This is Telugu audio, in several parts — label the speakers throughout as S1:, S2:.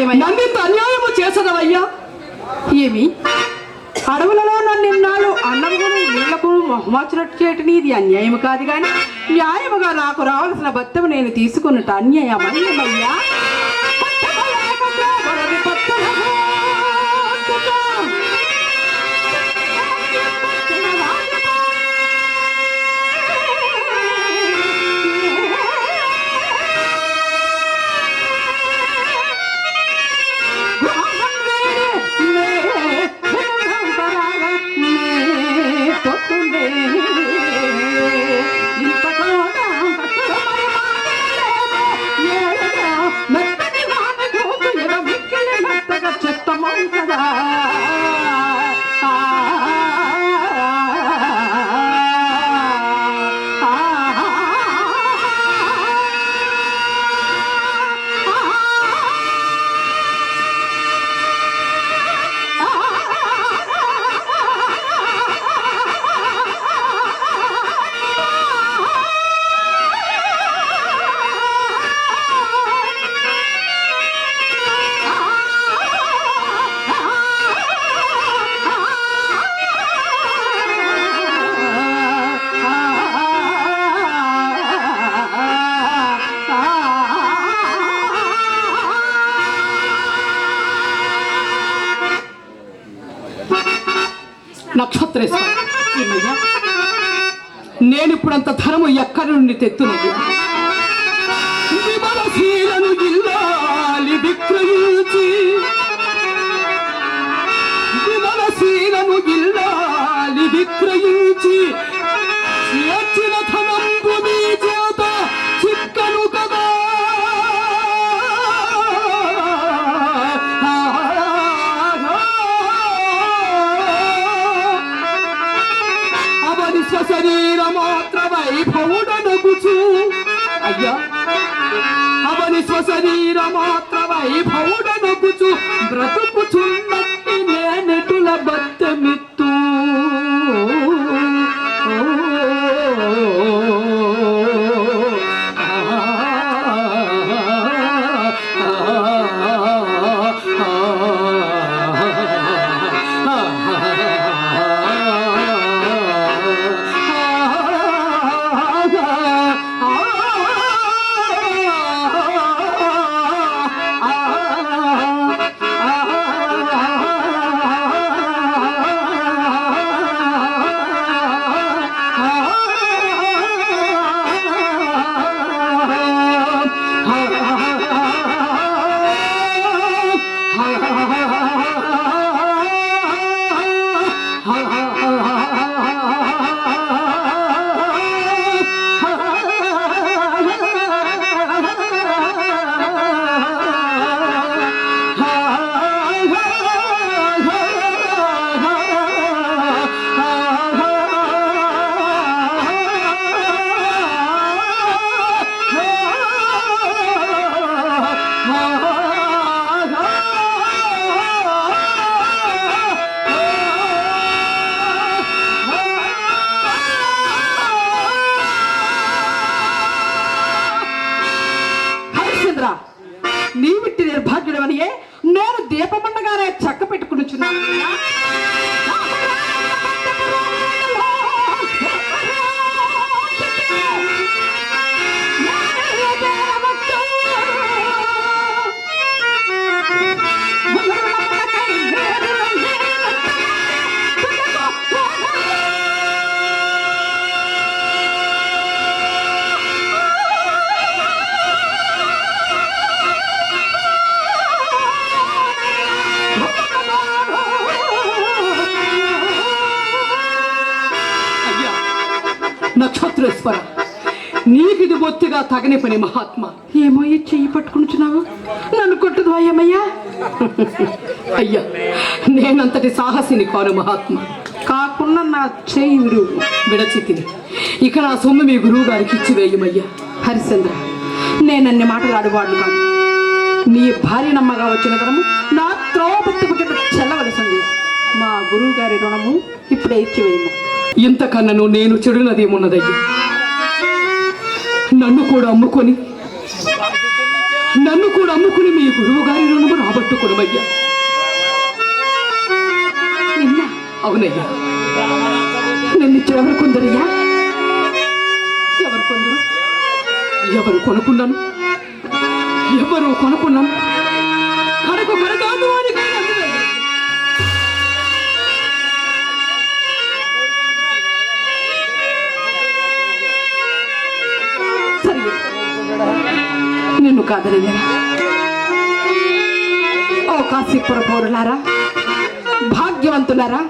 S1: ఏమయ్యా?
S2: నన్నింత అన్యాయము చేసదవయ్యా?
S1: ఏమి? అడవులలో నన్ను ఇన్నాళ్ళు అన్నమును నీళ్ళకు మొహమాచినట్టు చేయటం ఇది అన్యాయం కాదు కానీ న్యాయముగా నాకు రావాల్సిన భర్తము నేను తీసుకున్నట్టు అన్యాయమయ్యా
S2: నుండి తెత్తున్నది విమలశీలను ఇల్లాలి విక్రయించి. విమలశీలను ఇల్లాలి విక్రయించి. అవని స్వశరీర
S1: బ్రతుకుచున్న నీవిట్టి నిర్భాగ్యుడవనియే నేను దీపమండగానే చక్క పెట్టుకునిచున్నాను
S2: నక్షత్రేశ్వర. నీకిది బొత్తిగా తగని పని మహాత్మ.
S1: ఏమో ఈ చెయ్యి పట్టుకుంటున్నావు? నన్ను కొట్టుదు అయ్యమయ్యా
S2: అయ్యా నేనంతటి సాహసిని కాను మహాత్మ.
S1: కాకుండా నా చెయ్యి విరువు
S2: విడచితిని. ఇక నా సొమ్ము మీ గురువు గారికి ఇచ్చి వేయమయ్యా.
S1: హరిశ్చంద్ర నేనన్ని మాటలు ఆడువాడు కాదు. నీ భార్య నమ్మగా వచ్చిన ధనము నా త్రోవ పెట్టుకు కింద చెల్లవలసింది. మా గురువు గారి రుణము ఇప్పుడే ఇచ్చివేయము.
S2: ఇంతకన్నను నేను చెడునదేమున్నదయ్యా? నన్ను కూడా అమ్ముకొని నన్ను కూడా అమ్ముకుని మీ గురువు గారి రుణము రాబట్టుకోవడమయ్యా
S1: నిన్న
S2: అవునయ్యా.
S1: నన్ను ఎవరు కొందరయ్యా ఎవరు కొందరు
S2: ఎవరు కొనుక్కున్నాను? ఎవరు కొనుక్కున్నాను? కడకు కడగాదు అని
S1: నిన్ను కాదని ఓ కాశీపుర పౌరులారా భాగ్యవంతులారా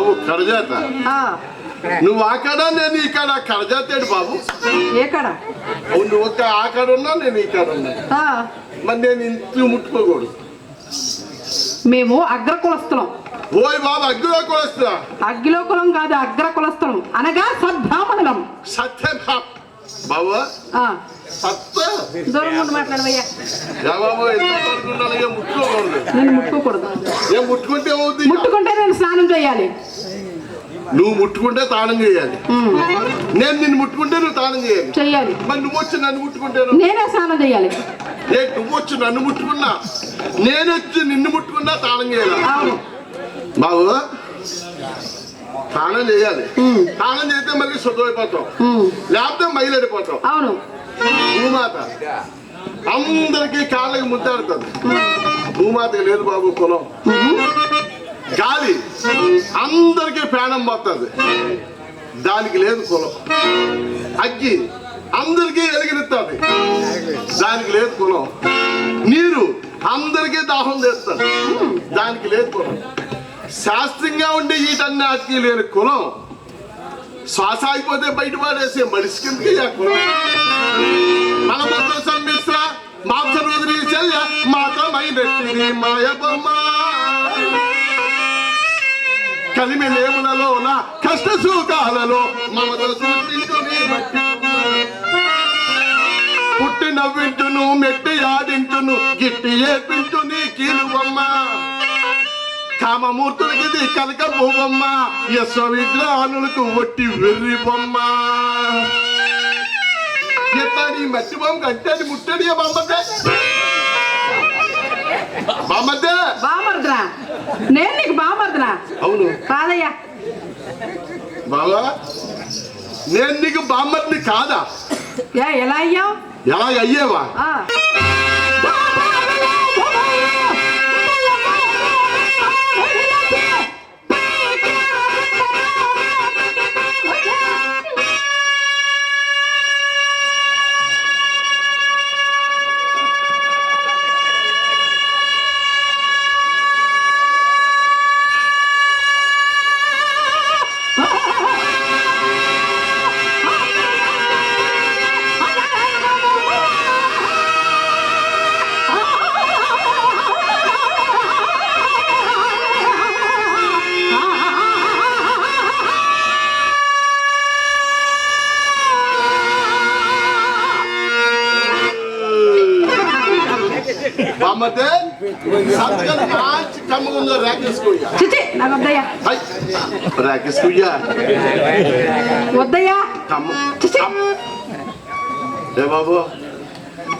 S3: బాబు
S1: కడజాత
S3: నువ్వు ఆ కాడ నేను ఈ కాడ? కడజాతాడు బాబు.
S1: ఏ కడ?
S3: అవును నువ్వు ఒక ఆ కాడ ఉన్నా నేను ఈ కాడ ఉన్నా. మరి నేను ఇంట్లో ముట్టుకోకూడదు.
S1: మేము అగ్ర కులస్థలం
S3: ఓయ్ బాబు అగ్గులో కొలుస్తా
S1: అగ్గిలో కులం కాదు అగ్ర కులస్థలం అనగా సద్బ్రాహ్మణులం
S3: సత్యం
S1: దూరం మాట్లాడవయ్యా.
S3: ముట్టుకోకూడదు.
S1: నేను ముట్టుకోకూడదు.
S3: ఏం ముట్టుకుంటే ఏమవుతుంది?
S1: ముట్టుకుంటే నేను స్నానం చేయాలి.
S3: నువ్వు ముట్టుకుంటే తాళం చేయాలి. నేను నిన్ను ముట్టుకుంటే నువ్వు తాళం చేయాలి.
S1: చెయ్యాలి
S3: మరి నువ్వు వచ్చి నన్ను ముట్టుకుంటాను
S1: నేనే స్నానం చేయాలి.
S3: నువ్వు వచ్చి నన్ను ముట్టుకున్నా? నేను వచ్చి నిన్ను ముట్టుకున్నా తాళం చేయాలి? బాబు తాళం చేయాలి. తాళం చేస్తే మళ్ళీ శుద్ధమైపోతాం లేకపోతే మైలడిపోతాం
S1: అవును.
S3: భూమాత. అందరికీ కాళ్ళకి ముద్దాడుతుంది భూమాతకి లేదు బాబు కులం. గాలి. అందరికీ ప్రాణం పోతుంది. దానికి లేదు కులం. అగ్గి. అందరికీ ఎలిగినిస్తుంది దానికి లేదు కులం. నీరు. అందరికీ దాహం చేస్తుంది. దానికి లేదు కులం. శాస్త్రంగా ఉండే వీటన్నిటికీ లేని కులం శ్వాస అయిపోతే బయట పడేసే మనిషి కిందకి ఆ కులం? మనమంతా సంమిశ్ర మాంసరుద్రి చెల్య మాతమైనట్టిది మాయ బొమ్మ కలిమి లేములలో కష్ట సుఖాలలో మమత సృష్టించుని పుట్టి నవ్వింటును మెట్టి ఆడింటును గిట్టి ఏపించుని కీలుబొమ్మ. కామమూర్తులకి కనక బొమ్మ యశ్వ విగ్రహానులకు ఒట్టి వెర్రి బొమ్మ. ఎత్తాడి మట్టి బొమ్మ కట్టాడి ముట్టడి బొమ్మతే బొమ్మతే
S1: బామర్దనా? నేను నీకు బామర్దనా?
S3: అవును.
S1: కాదయ్యా.
S3: బాబా నేను నీకు బామ్మర్ని కాదా?
S1: ఎలా అయ్యావు?
S3: ఎలాగ అయ్యేవా?
S1: వద్దయ్యా.
S3: ఏ బాబు?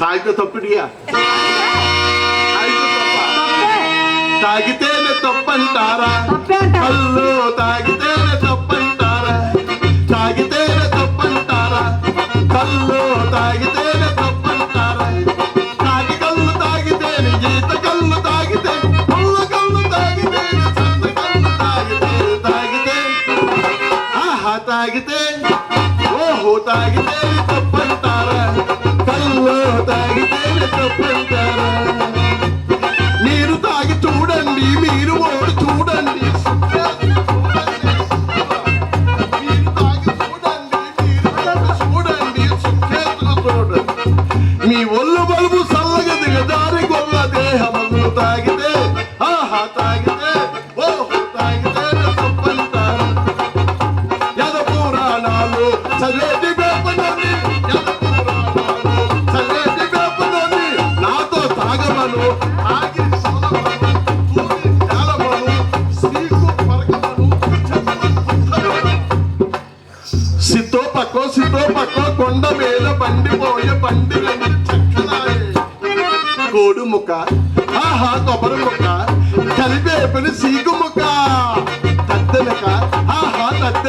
S3: తాగితే తప్పుడియా తాగితే తప్ప.
S1: తప్పే
S3: తాగితేనే తప్పంటారా? కళ్ళు తాగితేనే తాగితేనే తప్పంటారా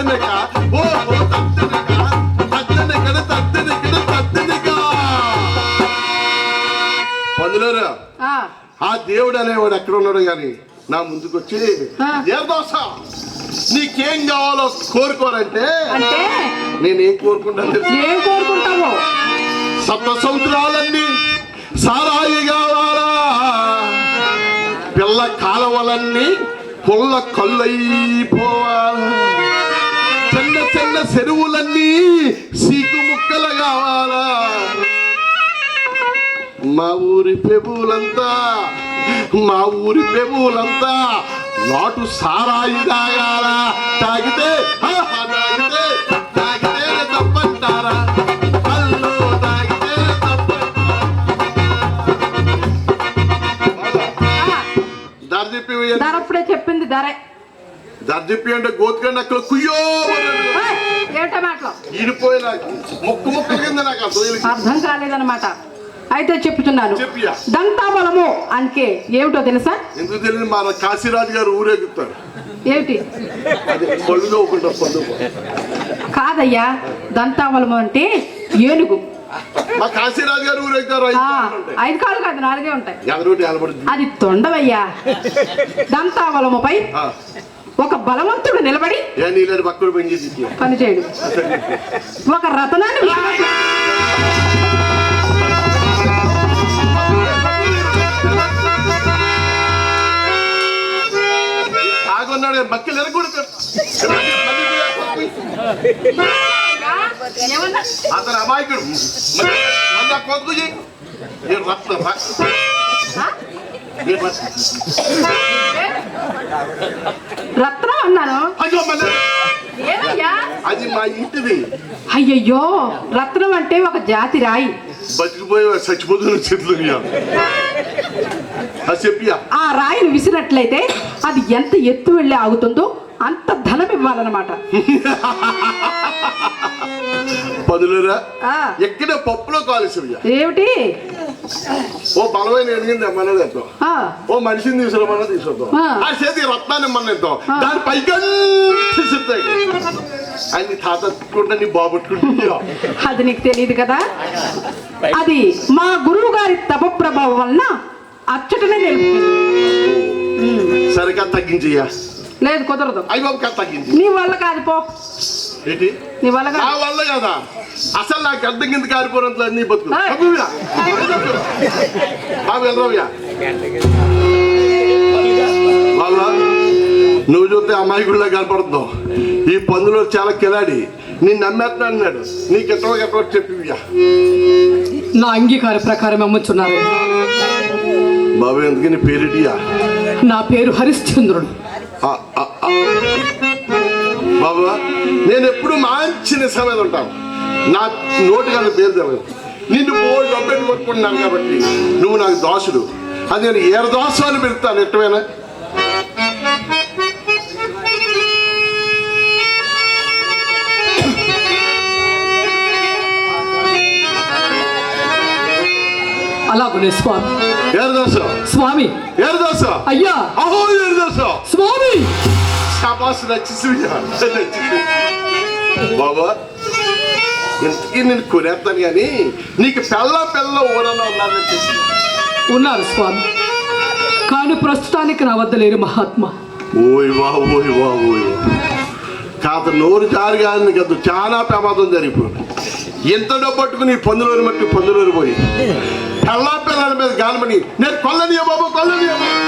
S3: తద్దెనక పందులోరు
S1: ఆ,
S3: దేవుడు అనేవాడు ఎక్కడ ఉన్నాడు గాని నా ముందుకు వచ్చి. ఏ దోశ నీకేం కావాలో కోరుకోరంటే
S1: అంటే?
S3: నేనేం కోరుకుంటాను?
S1: ఏం కోరుకుంటావో?
S3: సప్త సముద్రాలన్నీ సారాయి కావాలా పిల్ల కాలవలన్నీ పుల్ల కళ్ళైపోవాలా చెరువులన్నీ సీకు ముక్కలు కావాలా? మా ఊరి పెబులంతా మా ఊరి పెబులంతా నాటు సారాయి తాగాల తాగితే తప్పంటారా
S1: ధర చెప్పింది ధరే.
S3: చెప్పి అంటే గోతుకండి అక్కడ కుయ్యో
S1: ఏమిటా మాటలు. అర్థం కాలేదన్నమాట. అయితే చెప్తున్నాను. దంతాబలము అంటే ఏమిటో తెలుసా?
S3: ఎందుకు తెలియదు? మన కాశీరాజు గారు ఊరేగుతారు.
S1: ఏమిటి? కాదయ్యా దంతాబలము అంటే ఏనుగు.
S3: కాశీరాజు గారు ఊరేగుతారు ఐదు కాళ్ళు
S1: కాదు నాలుగే ఉంటాయి. అది తొండవయ్యా. దంతాబలముపై ఒక బలవంతుడు నిలబడి
S3: పని
S1: పనిచేయడు ఒక రతనాన్ని?
S3: అతను అమాయకుడు. కొద్దు రత్న రత్న?
S1: అన్నాను.
S3: అయ్యో
S1: ఏమయ్యా?
S3: అది మా ఇంటిది.
S1: అయ్యయ్యో రత్నం అంటే ఒక జాతి రాయి.
S3: బతికిపోయి చచ్చిపోతున్న చెట్లు చెప్పియా
S1: ఆ రాయిని విసినట్లయితే అది ఎంత ఎత్తు వెళ్ళి ఆగుతుందో అంత ధనం ఇవ్వాలన్నమాట.
S3: పదులురా? ఎక్కడ పప్పులో కాలుసయ్యా
S1: ఏమిటి?
S3: ఓ బలమైన ఎనిగింది అమ్మనేది ఎంతో
S1: ఆ,
S3: ఓ మనిషిని తీసుకురమ్మన్నా తీసుకొద్దాం.
S1: ఆ.
S3: చేతి రత్నాన్ని
S1: ఆ.
S3: దాని పైకి అన్ని తాత పెట్టుకుంటా నీ బాబట్టుకుంటా
S1: అది నీకు తెలియదు కదా? అది మా గురువు గారి తప ప్రభావం వలన అచ్చటనే నిలుపుతుంది.
S3: సరిగా తగ్గించయ్యా.
S1: లేదు కుదరదు.
S3: అయ్యి బాబు తగ్గించి.
S1: నీ వల్ల కాదు పో.
S3: ఏంటి?
S1: నీ వల్ల కాదు.
S3: అసలు నాకు అర్థం కింద కారిపోయినంత నీ బతుకు. బాబు వెళ్ళరావుయా నువ్వు చూస్తే అమాయకుడిలా కనపడుతున్నావు. ఈ పందులో చాలా కిలాడి. నేను నమ్మేస్తున్నా అన్నాడు. నీకు ఎట్టో ఎట్టో చెప్పివ్యా
S2: నా అంగీకార ప్రకారం అమ్ముచున్నారు
S3: బాబు ఎందుకని పేరిటియా
S2: నా పేరు హరిశ్చంద్రుడు.
S3: బాబు నేను ఎప్పుడు మంచి నిజమైన ఉంటాను. నా నోటి కానీ పేరు తెలియదు నిన్ను పోయి డబ్బెట్టు కొట్టుకుంటున్నాను కాబట్టి నువ్వు నాకు దాసుడు. అది నేను ఏర దాసు అని పిలుస్తాను ఎట్టవేనా?
S2: అలాగునే స్వామి.
S3: ఏర దాసు?
S2: స్వామి. అయ్యా.
S3: అహో ఏర దాసు?
S2: స్వామి.
S3: శాబాస్ నచ్చేసియ్యా నచ్చేసి బాబా ఇంతకీ నేను కొనేస్తాను కానీ నీకు పెళ్ళ పెళ్ళ ఊరలో ఉన్నానని చెప్పి
S2: ఉన్నారు స్వామి కానీ ప్రస్తుతానికి నా వద్ద లేరు మహాత్మా
S3: ఓయ్ వా ఓయ్ వా ఓయ్. కాత నోరు జారి కానీ కదా చాలా ప్రమాదం జరిగిపోయింది ఎంత డబ్బు పట్టుకుని పందులూరు మట్టి పందులూరు పోయి పెళ్ళా పిల్లల మీద గానమని నేను కొల్లనియా బాబు కొల్లనియా బాబు.